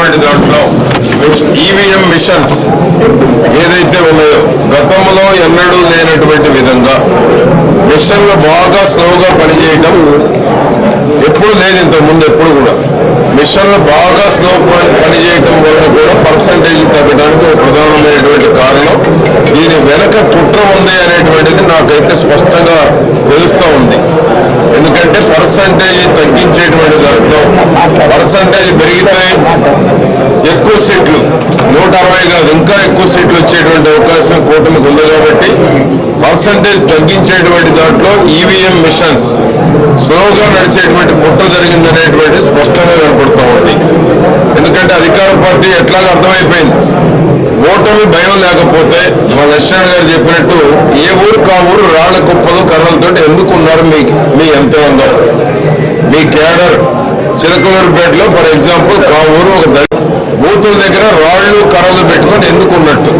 నడిచేటువంటి దాంట్లో EVM machines ఏదైతే ఉన్నాయో గతంలో ఎన్నడూ లేనటువంటి విధంగా మిషన్లు బాగా స్లోగా పనిచేయటం ఎప్పుడు లేదు ఇంతకు ముందు ఎప్పుడు కూడా. మిషన్లు బాగా స్లో పనిచేయటం వల్ల కూడా పర్సంటేజ్ తగ్గడానికి ప్రధానమైనటువంటి కారణం దీని వెనక కుట్ర ఉంది అనేటువంటిది నాకైతే స్పష్టంగా తెలుస్తూ ఉంది. ఎందుకంటే పర్సంటేజ్ తగ్గించేటువంటి దాంట్లో పర్సంటేజ్ పెరిగితే నూట కాదు ఇంకా ఎక్కువ సీట్లు వచ్చేటువంటి అవకాశం కూటమికి ఉంది కాబట్టి పర్సంటేజ్ తగ్గించేటువంటి దాంట్లో ఈవీఎం మిషన్స్ స్లోగా నడిచేటువంటి కుట్ర జరిగిందనేటువంటి స్పష్టంగా కనపడుతూ ఉంది. ఎందుకంటే అధికార పార్టీ ఎట్లాగా అర్థమైపోయింది. ఓటమి భయం లేకపోతే మా లక్ష్మణ్ గారు చెప్పినట్టు ఏ ఊరు కా ఊరు రాళ్ళ కుప్పలు కర్రలతో ఎందుకు ఉన్నారు మీ మీ ఎంత ఉందో చిలకలూరుపేటలో ఫర్ ఎగ్జాంపుల్ కావూరు ఊరు ఒక బూతుల దగ్గర రాళ్ళు కర్రలు పెట్టుకొని ఎందుకు ఉన్నట్టు?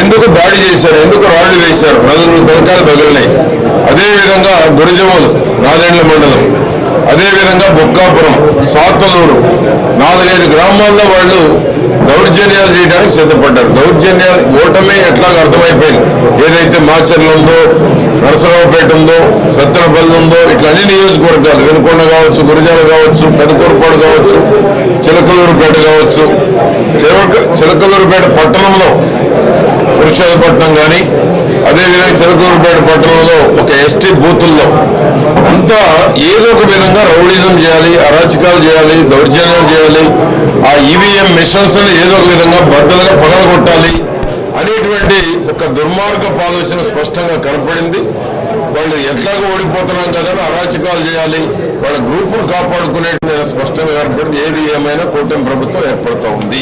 ఎందుకు దాడి చేశారు? ఎందుకు రాళ్ళు వేశారు? నలుగురు దొరకాలు పగిలినాయి. అదేవిధంగా గురిజములు నాదేండ్ల మండలం. అదేవిధంగా బొక్కాపురం సాతలూరు. నాలుగైదు గ్రామాల్లో వాళ్ళు దౌర్జన్యాలు చేయడానికి సిద్ధపడ్డారు. దౌర్జన్యాలు ఓటమి ఎట్లాగ అర్థమైపోయింది. ఏదైతే మాచర్లు ఉందో నరసరావుపేట ఉందో సత్తెనపల్లి ఉందో ఇట్లా అన్ని నియోజకవర్గాలు వెనుకొండ కావచ్చు గురిజాల కావచ్చు పెదకూరుపాడు కావచ్చు చిలకలూరుపేట కావచ్చు చిలక చిలకలూరుపేట పట్టణంలో పురుషోత్తపట్నం కానీ అదేవిధంగా చిలకలూరుపేట పట్టణంలో ఒక ఎస్టీ బూతుల్లో అంతా ఏదో ఒక విధంగా రౌడీజం చేయాలి అరాచకాలు చేయాలి దౌర్జన్యాలు చేయాలి ఆ ఈవీఎం మిషన్స్ ఏదో ఒక విధంగా బద్దలుగా పగలగొట్టాలి అనేటువంటి ఒక దుర్మార్గపు ఆలోచన స్పష్టంగా కనపడింది. వాళ్ళు ఎట్లాగో ఓడిపోతున్నాం కదా అరాచకాలు చేయాలి. వాళ్ళ గ్రూప్ కాపాడుకునే స్పష్టంగా కనపడింది. ఏది ఏమైనా కూటమి ప్రభుత్వం ఏర్పడుతూ ఉంది.